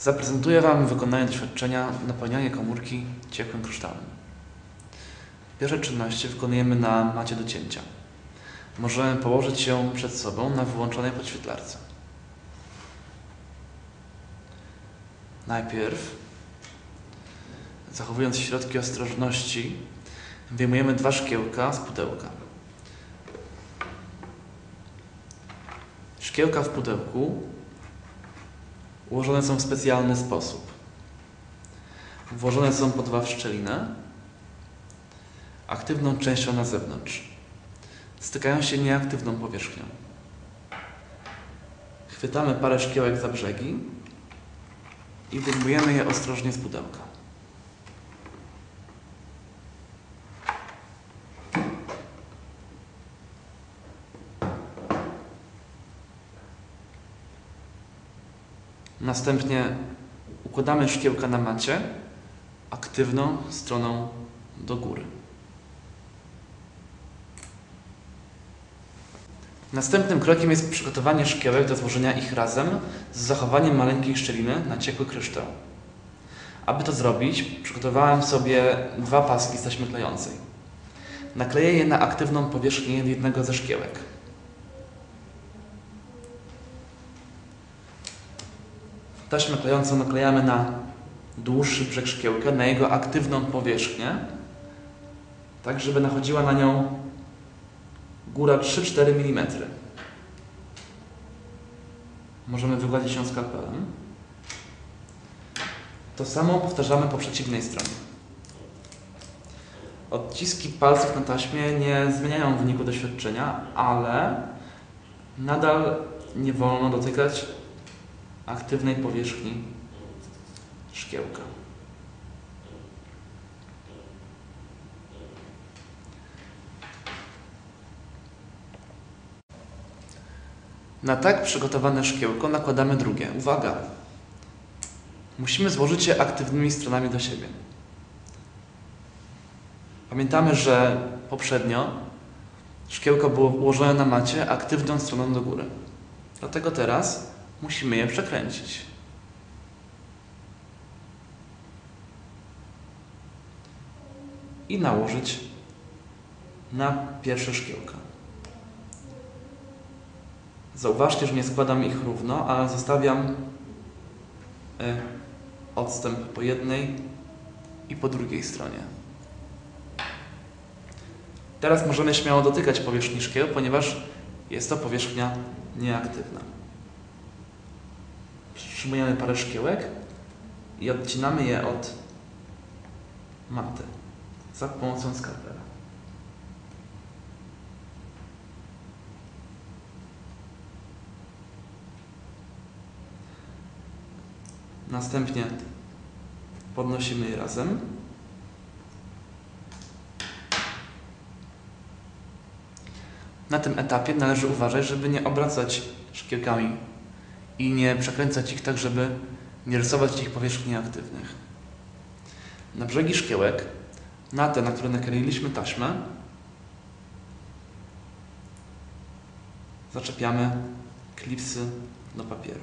Zaprezentuję Wam wykonanie doświadczenia napełniania komórki ciepłym kryształem. Pierwsze czynności wykonujemy na macie do cięcia. Możemy położyć ją przed sobą na wyłączonej podświetlarce. Najpierw, zachowując środki ostrożności, wyjmujemy dwa szkiełka z pudełka. Szkiełka w pudełku ułożone są w specjalny sposób. Włożone są po dwa w szczelinę, aktywną częścią na zewnątrz. Stykają się nieaktywną powierzchnią. Chwytamy parę szkiełek za brzegi i wyjmujemy je ostrożnie z pudełka. Następnie układamy szkiełka na macie aktywną stroną do góry. Następnym krokiem jest przygotowanie szkiełek do złożenia ich razem z zachowaniem maleńkiej szczeliny na ciekły kryształ. Aby to zrobić, przygotowałem sobie dwa paski z taśmy klejącej. Nakleję je na aktywną powierzchnię jednego ze szkiełek. Taśmę klejącą naklejamy na dłuższy brzeg szkiełka, na jego aktywną powierzchnię, tak żeby nachodziła na nią góra 3-4 mm. Możemy wygładzić ją skalpelem. To samo powtarzamy po przeciwnej stronie. Odciski palców na taśmie nie zmieniają wyniku doświadczenia, ale nadal nie wolno dotykać aktywnej powierzchni szkiełka. Na tak przygotowane szkiełko nakładamy drugie. Uwaga! Musimy złożyć je aktywnymi stronami do siebie. Pamiętamy, że poprzednio szkiełko było ułożone na macie aktywną stroną do góry. Dlatego teraz musimy je przekręcić. I nałożyć na pierwsze szkiełka. Zauważcie, że nie składam ich równo, ale zostawiam e, odstęp po jednej i po drugiej stronie. Teraz możemy śmiało dotykać powierzchni szkieł, ponieważ jest to powierzchnia nieaktywna. Przytrzymujemy parę szkiełek i odcinamy je od maty za pomocą skalpela. Następnie podnosimy je razem. Na tym etapie należy uważać, żeby nie obracać szkiełkami i nie przekręcać ich tak, żeby nie rysować ich powierzchni aktywnych. Na brzegi szkiełek, na te, na które nakleiliśmy taśmę, zaczepiamy klipsy do papieru.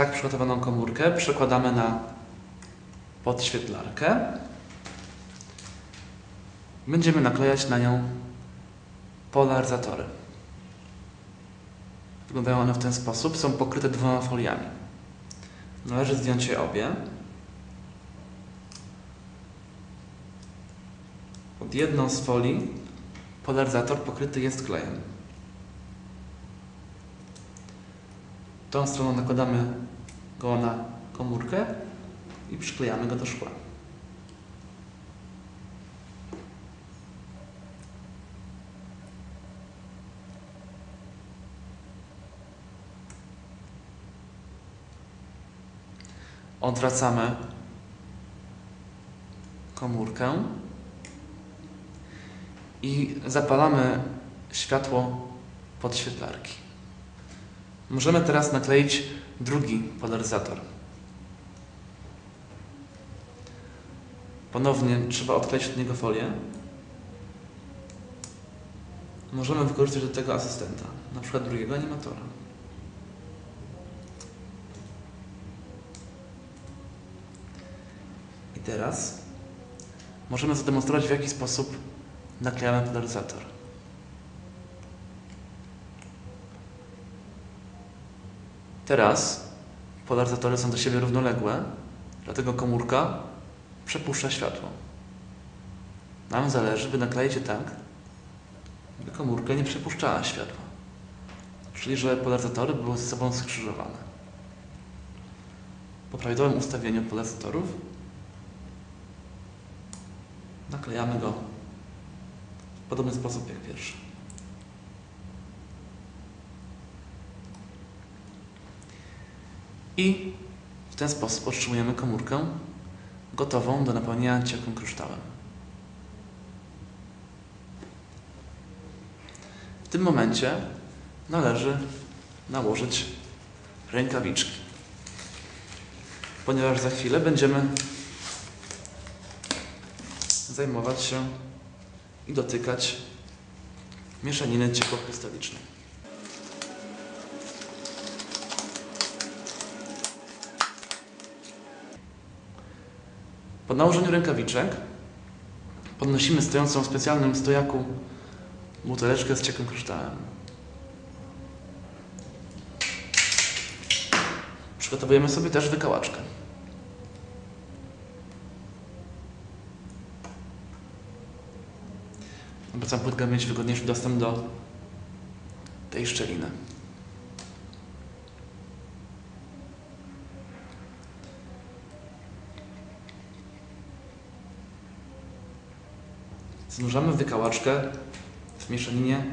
Tak przygotowaną komórkę przekładamy na podświetlarkę. Będziemy naklejać na nią polaryzatory. Wyglądają one w ten sposób. Są pokryte dwoma foliami. Należy zdjąć je obie. Pod jedną z folii polaryzator pokryty jest klejem. Tą stroną nakładamy go na komórkę i przyklejamy go do szkła. Odwracamy komórkę i zapalamy światło podświetlarki. Możemy teraz nakleić drugi polaryzator. Ponownie trzeba odkleić od niego folię. Możemy wykorzystać do tego asystenta, na przykład drugiego animatora. I teraz możemy zademonstrować, w jaki sposób naklejamy polaryzator. Teraz polaryzatory są do siebie równoległe, dlatego komórka przepuszcza światło. Nam zależy, by nakleić je tak, by komórka nie przepuszczała światła. Czyli, że polaryzatory były ze sobą skrzyżowane. Po prawidłowym ustawieniu polaryzatorów naklejamy go w podobny sposób jak pierwszy. I w ten sposób otrzymujemy komórkę gotową do napełnienia ciekłym kryształem. W tym momencie należy nałożyć rękawiczki, ponieważ za chwilę będziemy zajmować się i dotykać mieszaniny ciepłokrystalicznej. Po nałożeniu rękawiczek podnosimy stojącą w specjalnym stojaku buteleczkę z ciekłym kryształem. Przygotowujemy sobie też wykałaczkę. Aby cała płytka mieć wygodniejszy dostęp do tej szczeliny. Zanurzamy wykałaczkę w mieszaninie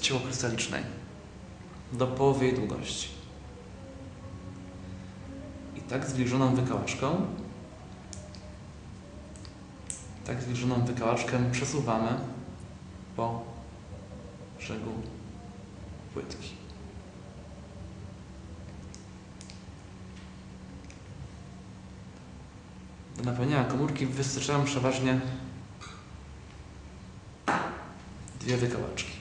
ciepłokrystalicznej do połowy jej długości. I tak zwilżoną wykałaczką tak zwilżoną wykałaczkę przesuwamy po brzegu płytki. Do napełniania komórki wystarczają przeważnie dwie wykałaczki.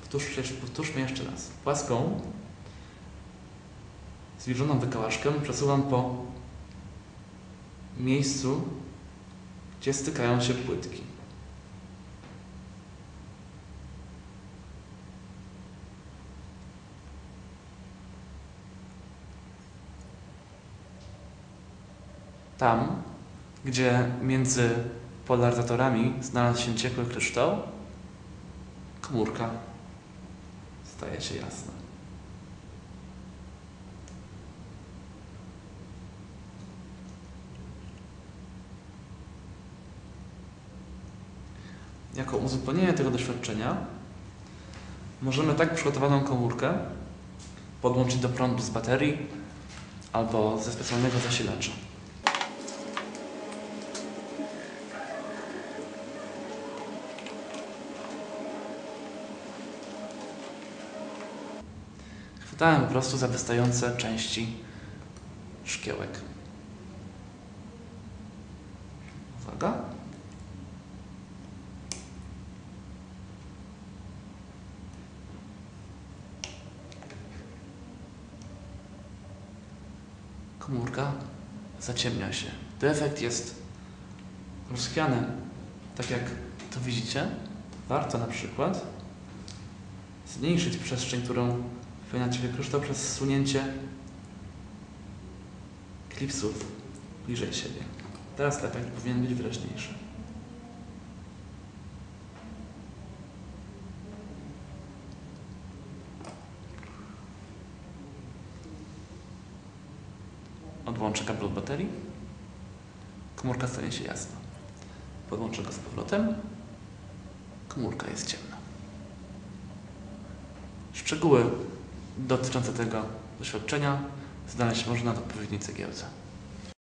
Powtórzmy, powtórzmy jeszcze raz. Płaską, zwilżoną wykałaczkę przesuwam po miejscu, gdzie stykają się płytki. Tam, gdzie między polaryzatorami znalazł się ciekły kryształ, komórka staje się jasna. Jako uzupełnienie tego doświadczenia możemy tak przygotowaną komórkę podłączyć do prądu z baterii albo ze specjalnego zasilacza. Chwytałem po prostu za wystające części szkiełek. Uwaga. Komórka zaciemnia się. To efekt jest rozchwiany, tak jak to widzicie. Warto na przykład zmniejszyć przestrzeń, którą wypełnia Ciebie kryształ przez zsunięcie klipsów bliżej siebie. Teraz efekt powinien być wyraźniejszy. Odłączę kabel od baterii. Komórka stanie się jasna. Podłączę go z powrotem. Komórka jest ciemna. Szczegóły dotyczące tego doświadczenia znaleźć można w odpowiedniej cegiełce.